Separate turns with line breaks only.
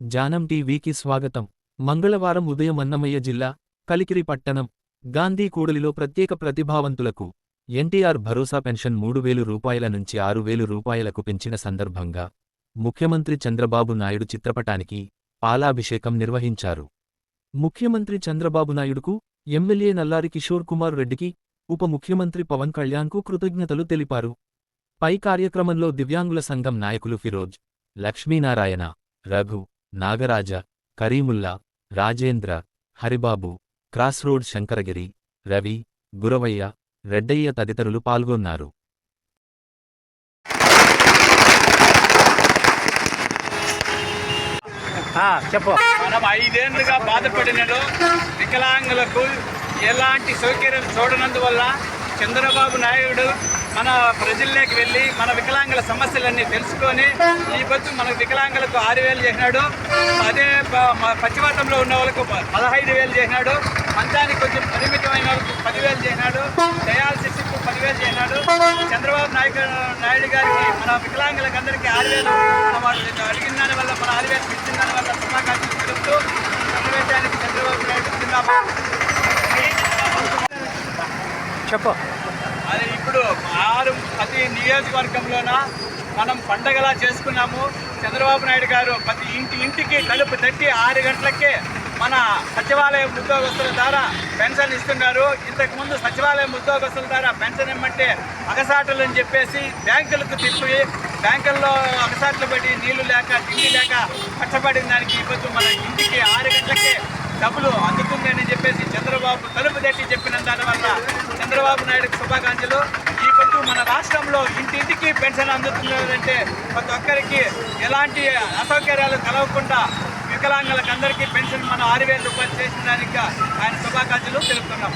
జానం టీవీకి స్వాగతం. మంగళవారం ఉదయం అన్నమయ్య జిల్లా కలికిరి పట్టణం గాంధీ కూడలిలో ప్రత్యేక ప్రతిభావంతులకు ఎన్టీఆర్ భరోసా పెన్షన్ మూడు వేలు రూపాయల నుంచి ఆరు వేలు రూపాయలకు పెంచిన సందర్భంగా ముఖ్యమంత్రి చంద్రబాబు నాయుడు చిత్రపటానికి పాలాభిషేకం నిర్వహించారు. ముఖ్యమంత్రి చంద్రబాబు నాయుడుకు ఎమ్మెల్యే నల్లారి కిషోర్ కుమార్ రెడ్డికి ఉప ముఖ్యమంత్రి పవన్ కళ్యాణ్కు కృతజ్ఞతలు తెలిపారు. పై కార్యక్రమంలో దివ్యాంగుల సంఘం నాయకులు ఫిరోజ్ లక్ష్మీనారాయణ రఘు నాగరాజ కరీముల్లా రాజేంద్ర హరిబాబు క్రాస్ రోడ్ శంకరగిరి రవి గురవయ్య రెడ్డయ్య తదితరులు పాల్గొన్నారు.
చెప్పు.
మనం ఐదేళ్ళుగా బాధపడినలో వికలాంగులకు ఎలాంటి సౌకర్యం చూడనందువల్ల చంద్రబాబు నాయుడు మన ప్రజల్లోకి వెళ్ళి మన వికలాంగుల సమస్యలన్నీ తెలుసుకొని ఈ పొద్దు మన వికలాంగులకు ఆరు వేలు చేసినాడు. అదే పశ్చిమతంలో ఉన్న వాళ్ళకు పదహైదు వేలు చేసినాడు. మంచానికి కొంచెం పరిమితమైన వాళ్ళకు పదివేలు చేసినాడు. డయాలసిస్కు పదివేలు చేసినాడు. చంద్రబాబు నాయుడు నాయుడు గారికి మన వికలాంగులకు అందరికీ ఆరు వేలు వాళ్ళు అడిగిన దాని వల్ల మన ఆరు వేలు ఇచ్చిన దాని వల్ల శుభాకాంక్షలు తెలుపుతూ సమావేశానికి చంద్రబాబు నాయుడు
చెప్పు.
అది ఇప్పుడు ఆరు ప్రతి నియోజకవర్గంలోన మనం పండగలా చేసుకున్నాము. చంద్రబాబు నాయుడు గారు ప్రతి ఇంటి ఇంటికి కలుపు తట్టి ఆరు గంటలకే మన సచివాలయం ఉద్యోగస్తుల ద్వారా పెన్షన్ ఇస్తున్నారు. ఇంతకుముందు సచివాలయం ఉద్యోగస్తుల ద్వారా పెన్షన్ ఇమ్మంటే అగసాటలు అని చెప్పేసి బ్యాంకులకు తిప్పి బ్యాంకుల్లో అగసాట్లు పడి నీళ్ళు లేక తిండి లేక కష్టపడిన దానికి ఇప్పుడు మన ఇంటికి ఆరు గంటలకే డబ్బులు అందుతుందని చెప్పేసి చంద్రబాబు తలుపు తట్టి చెప్పిన దానివల్ల చంద్రబాబు నాయుడుకు శుభాకాంక్షలు. ఈ పొద్దు మన రాష్ట్రంలో ఇంటింటికి పెన్షన్ అందుతున్నదంటే ప్రతి ఒక్కరికి ఎలాంటి అసౌకర్యాలు కలగకుండా వికలాంగులకు అందరికీ పెన్షన్ మనం ఆరు వేల రూపాయలు చేసిన దానికి ఆయన శుభాకాంక్షలు తెలుపుతున్నాం.